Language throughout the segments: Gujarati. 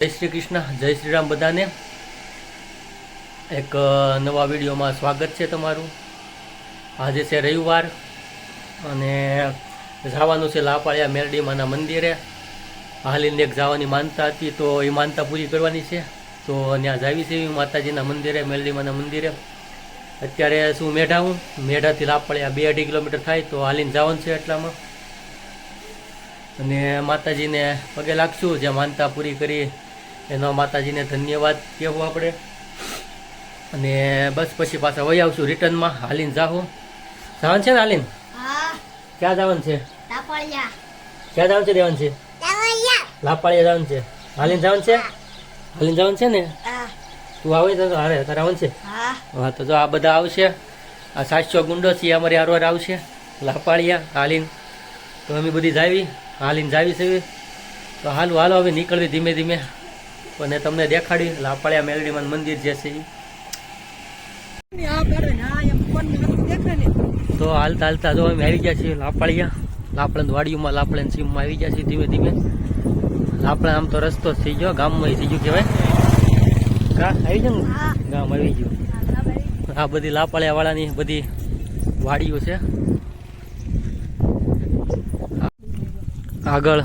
જય શ્રી કૃષ્ણ, જય શ્રી રામ બધાને. એક નવા વિડીયોમાં સ્વાગત છે તમારું. આજે છે રવિવાર અને જવાનું છે લાપાળિયા મેરડીમાના મંદિરે. હાલીને એક જવાની માનતા હતી, તો એ માનતા પૂરી કરવાની છે. તો ત્યાં જાવી છે એવી માતાજીના મંદિરે, મેરડીમાના મંદિરે. અત્યારે શું મેઢા હું? મેઢાથી લાપાળિયા બે અઢી કિલોમીટર થાય, તો હાલીને જવાનું છે એટલામાં. અને માતાજીને પગે લાગશું જે માનતા પૂરી કરી એનો માતાજીને ધન્યવાદ કહેવું આપણે. અને બસ પછી પાછા વહી આવશું રિટર્નમાં. હાલીન જાહો. જવાનું છે ને હાલીન? ક્યાં જવાનું છે? ક્યાં જવાનું છે દેવાનું છે? લાપાળિયા. જવાનું છે. હાલીન જવાનું છે? હાલીન જવાનું છે ને? તું આવે તો હારે તારે આવવાનું છે? હા. હા તો જો આ બધા આવશે. આ સાતસો ગુંડો છે અમારી હારવાર આવશે. લાપાળિયા હાલીન. તો અમે બધી જાવી. હાલીન જાવી છે. તો હાલું હાલો હવે નીકળવી ધીમે ધીમે. અને તમને દેખાડી લાપાળિયા મેલડીમાં મંદિર જે છે તો હાલતા હાલતા જો અમે આવી ગયા છીએ લાપાળિયા લાપડન વાડીઓમાં લાપડન સીમમાં આવી ગયા છીએ ધીમે ધીમે. લાપડા આમ તો રસ્તો થઈ ગયો ગામમાં થઈ ગયું કહેવાય. આવી ગયું ને? ગામ આવી ગયું. આ બધી લાપાળિયા વાળાની બધી વાડીઓ છે. આગળ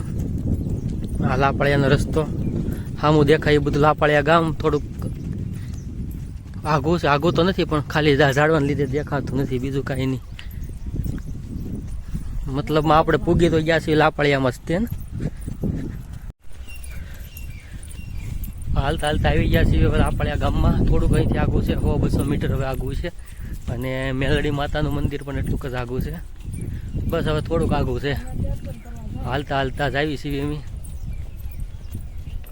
આ લાપાળિયાનો રસ્તો. સામું દેખાય એ બધું લાપાળિયા ગામ, થોડુંક આઘું છે. આઘું તો નથી, પણ ખાલી ઝાડવાને લીધે દેખાતું નથી, બીજું કાંઈ નહીં. મતલબમાં આપણે પૂગી તો ગયા છીએ લાપાળિયામાં જ તે ને. હાલતા હાલતા આવી ગયા છીએ લાપાળિયા ગામમાં. થોડુંક અહીંથી આગું છે સો બસો મીટર હવે આગું છે. અને મેલડી માતાનું મંદિર પણ એટલું જ આગું છે. બસ હવે થોડુંક આગું છે. હાલતા હાલતા જ આવી છીએ અમે.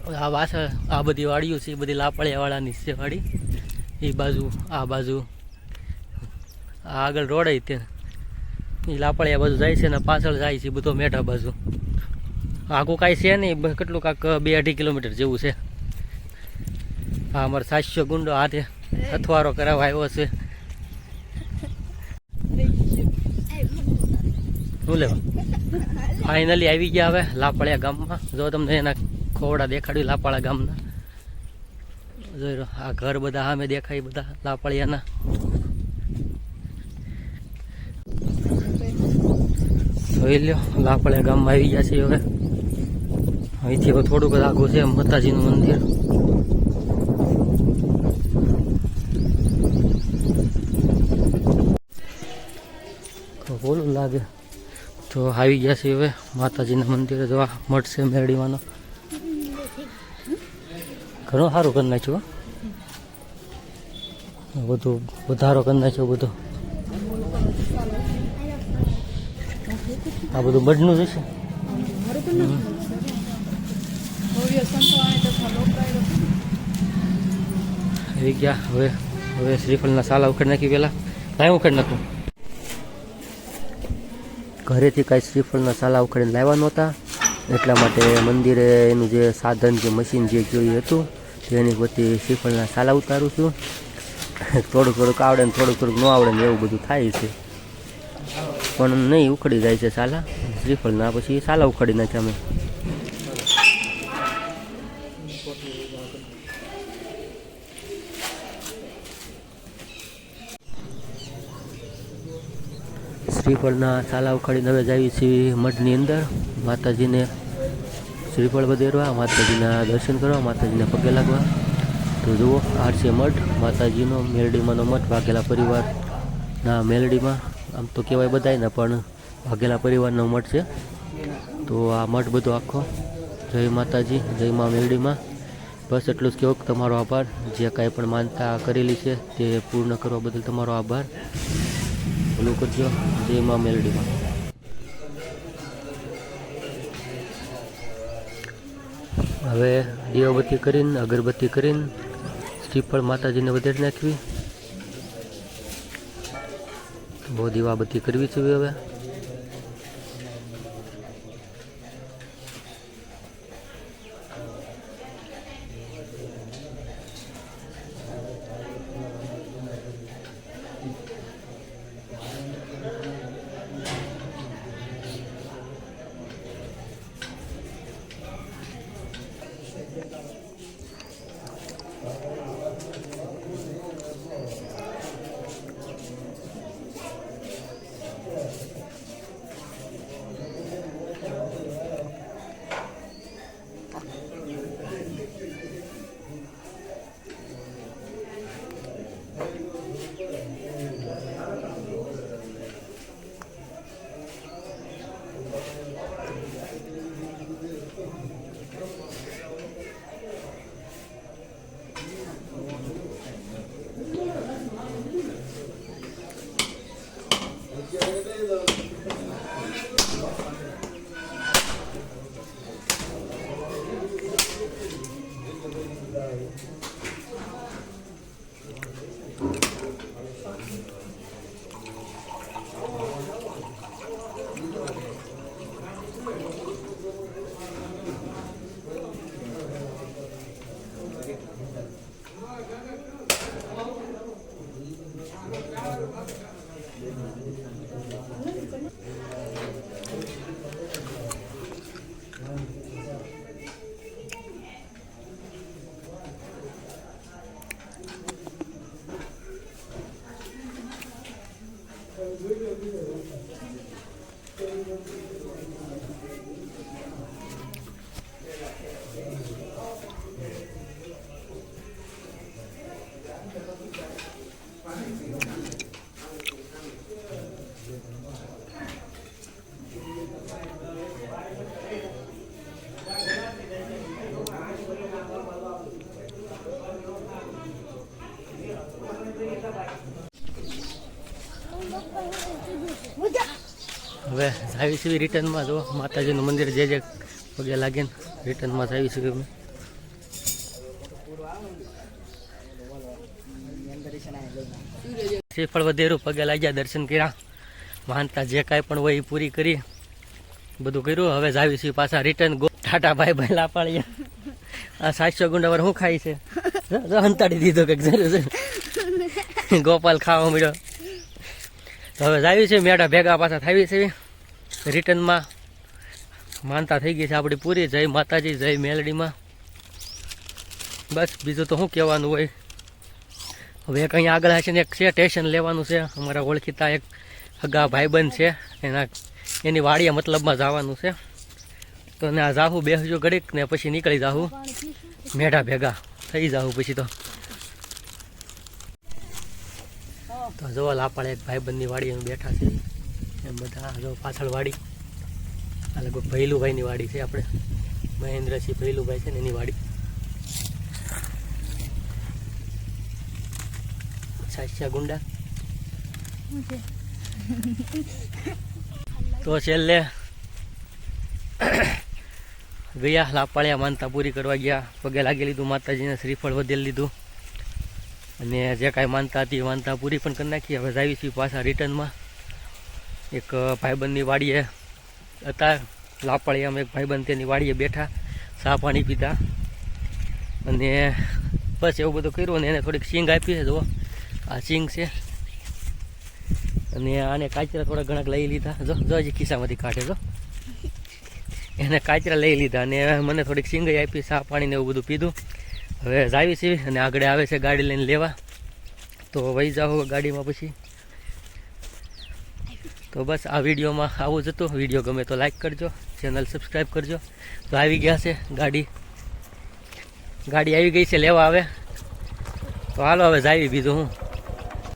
આ પાછળ આ બધી વાડીઓ છે, એ બધી લાપડિયાવાળાની છે વાડી. એ બાજુ, આ બાજુ. આ આગળ રોડ તે એ લાપડિયા બાજુ જાય છે ને પાછળ જાય છે બધો મેઢા બાજુ. આગું કાંઈ છે નહીં કેટલું કાંક, બે અઢી કિલોમીટર જેવું છે. હા અમારે સાતસો ગુંડો હાથે અથવારો કરાવવા આવ્યો છે. શું લેવા? ફાઇનલી આવી ગયા હવે લાપડિયા ગામમાં. જો તમને એના ખોવડા દેખાડ્યું લાપાળા ગામના. જોઈ રહ્યો આ ઘર બધા સામે દેખાય બધા લાપાળિયાના. જોઈ લ્યો લાપાળિયા ગામમાં આવી ગયા છે હવે. અહીંથી હવે થોડુંક જ આગું છે માતાજીનું મંદિર. બોલું લાગે. તો આવી ગયા છે હવે માતાજીના મંદિરે જવા મળશે મેરડીમાંનો. ઘણું સારું કરી નાખ્યું. બધું વધારો કરી નાખ્યો બધો. આ બધું બડનું જશે આવી ગયા. હવે હવે શ્રીફળના સાલા ઉખેડ નાખી પેલા. કાંઈ ઉખેડ નાખું. ઘરેથી કાંઈ શ્રીફળના સાલા ઉખેડીને લાવવા નહોતા. એટલા માટે મંદિરે એનું જે સાધન, જે મશીન જે જોયું હતું તેની પછી શ્રીફળના સાલા ઉતારું છું. થોડુંક થોડુંક આવડે ને થોડુંક થોડુંક ન આવડે ને એવું બધું થાય છે. પણ નહીં ઉખડી જાય છે સાલા. શ્રીફળના પછી સાલા ઉખડી નાખે અમે. શ્રીફળના સાલા ઉખાડીને હવે જઈએ છીએ મઢની અંદર. માતાજીને શ્રીફળ વધેરવા, માતાજીના દર્શન કરવા, માતાજીના પગે લાગવા. તો જુઓ, આરસી મઠ, માતાજીનો મેલડીમાંનો મઠ, વાઘેલા પરિવારના મેલડીમાં. આમ તો કહેવાય બધાય ને પણ વાઘેલા પરિવારનો મઠ છે. તો આ મઠ બધો આખો. જય માતાજી, જય મા મેલડીમાં. બસ એટલું જ કહેવું તમારો આભાર. જે કાંઈ પણ માનતા કરેલી છે તે પૂર્ણ કરવા બદલ તમારો આભાર. ભલું કરજો. જય મા મેલડીમાં. હવે દીવાબત્તી કરીને અગરબત્તી કરીને શ્રીફળ માતાજીને વધારી નાખવી. બહુ દીવાબત્તી કરવી છે હવે. હવે આવી છીએ રિટર્નમાં જો માતાજીનું મંદિર જે જે પગે લાગે ને રિટર્નમાં આવી છીએ શ્રીફળ વધેરું, પગે લાગ્યા દર્શન કર્યા. માનતા જે કાંઈ પણ હોય એ પૂરી કરી. બધું કર્યું. હવે જાવી છીએ પાછા રિટર્ન ગો ટાટા ભાઈ ભાઈ લાપાળીએ આ સાતસો ગુંડાવર શું ખાય છે? હંતાડી દીધો કંઈક જરૂર ગોપાલ ખાવા મળ્યો. તો હવે જાવી છે મેડા ભેગા પાછા થાવી છે રિટર્નમાં માનતા થઈ ગઈ છે આપણી પૂરી. જય માતાજી, જય મેલડીમાં. બસ, બીજું તો શું કહેવાનું હોય? હવે એક અહીંયા આગળ છે ને એક છે સ્ટેશન લેવાનું છે. અમારા ઓળખીતા એક હગા ભાઈબંધ છે. એના એની વાડીએ મતલબમાં જવાનું છે. તો ને આ જાહું બેસજો ઘડીક ને પછી નીકળી જાહું. મેઢા ભેગા થઈ જાહું પછી તો. તો જો લાપાળ એક ભાઈબંધની વાડી અમે બેઠા છે. એમ બધા જો પાછળ વાડી. આ લગભગ ભૈલુભાઈની વાડી છે આપણે. મહેન્દ્રસિંહ ભૈલુભાઈ છે ને એની વાડી. સાસ્યા ગુંડા? તો છેલ્લે ગયા લાપાળિયા માનતા પૂરી કરવા ગયા. પગે લાગી લીધું માતાજીને શ્રીફળ વધેલ લીધું. અને જે કાંઈ માનતા હતી માનતા પૂરી પણ કરી નાખી. હવે જાવી છીએ પાછા રિટર્નમાં. એક ભાઈબંધની વાડીએ હતા. લાપાળિયામાં એક ભાઈબંધ તેની વાડીએ બેઠા ચા પાણી પીતા. અને બસ એવું બધું કર્યું અને એને થોડીક સિંગ આપી છે જુઓ. આ સિંગ છે. અને આને કાચરા થોડા ઘણા લઈ લીધા. જો જો હજી ખિસ્સામાંથી કાઢે, જો. એને કાચરા લઈ લીધા અને મને થોડીક સિંગાઈ આપી, ચા પાણીને એવું બધું પીધું. હવે જાવી છે અને આગળ આવે છે ગાડી લઈને લેવા. તો વહી જાઓ ગાડીમાં પછી. તો બસ આ વિડીયોમાં આવું જ હતું. વીડિયો ગમે તો લાઈક કરજો ચેનલ સબસ્ક્રાઈબ કરજો. તો આવી ગયા છે ગાડી. ગાડી આવી ગઈ છે, લેવા આવે. તો હાલો હવે જાવી બીજું હું.